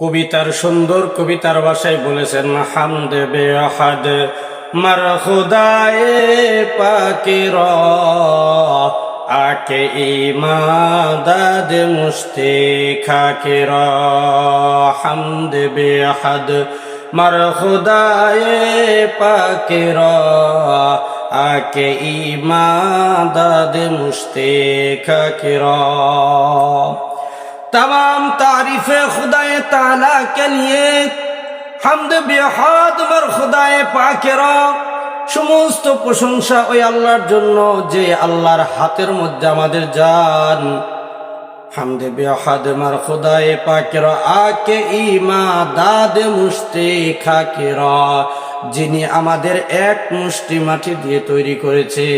কবিতার সুন্দর কবিতার ভাষায় বলেছেন, হামদ বে আহাদ, মার খুদায়ে পাকির আকে ইমাদাদ মুস্তে খাকির হামদ বে আহাদ, মার খুদায়ে পাকির আকে ইমাদাদ মুস্তে খাকির تمام تعریف خدای تعالی کے لیے হামদ বেহাদ মার খোদায় পাকেরা সমস্ত প্রশংসা ওই আল্লাহর জন্য যে আল্লাহর হাতের মধ্যে আমাদের যান হামদে বেহাদ মার খোদায় পাকেরা আকে ইমা দাদে মুষ্টি খাকেরা যিনি আমাদের এক মুষ্টি মাটি দিয়ে তৈরি করেছে।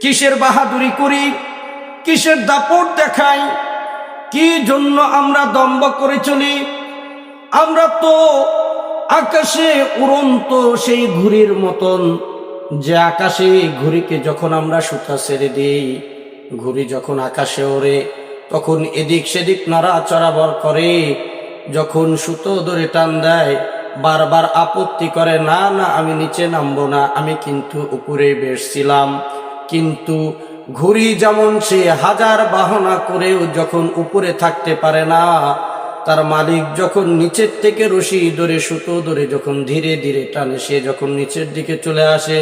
কিসের বাহাদুরি করি? কিসের দাপট দেখাই কি জন্য আমরা দম্ব করে চলি? আমরা তো আকাশে উড়ন্ত সেই ঘুড়ির মতন। যে আকাশে ঘুড়িকে যখন আমরা সুতা ছেড়ে দিই, ঘুড়ি যখন আকাশে ওড়ে, তখন এদিক সেদিক নাড়া চড়াবর করে। যখন সুতো ধরে টান দেয়, বারবার আপত্তি করে, না না, আমি নিচে নামবো না, আমি কিন্তু উপরে বেসছিলাম কিন্তু ঘুড়ি যেমন সে হাজার বাহনা করেও যখন উপরে থাকতে পারে না, তার মালিক যখন নিচের থেকে রশি ধরে সুতো ধরে যখন ধীরে ধীরে টানে, সে যখন নিচের দিকে চলে আসে,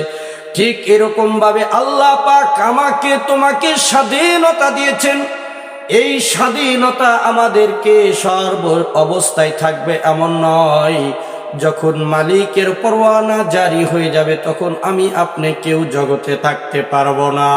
ঠিক এরকম ভাবে আল্লাহ পাক আমাকে তোমাকে স্বাধীনতা দিয়েছেন। এই স্বাধীনতা আমাদেরকে সর্ব অবস্থায় থাকবে এমন নয়। যখন মালিকের পরোয়ানা জারি হয়ে যাবে তখন আমি আপনি কেউ জগতে থাকতে পারব না।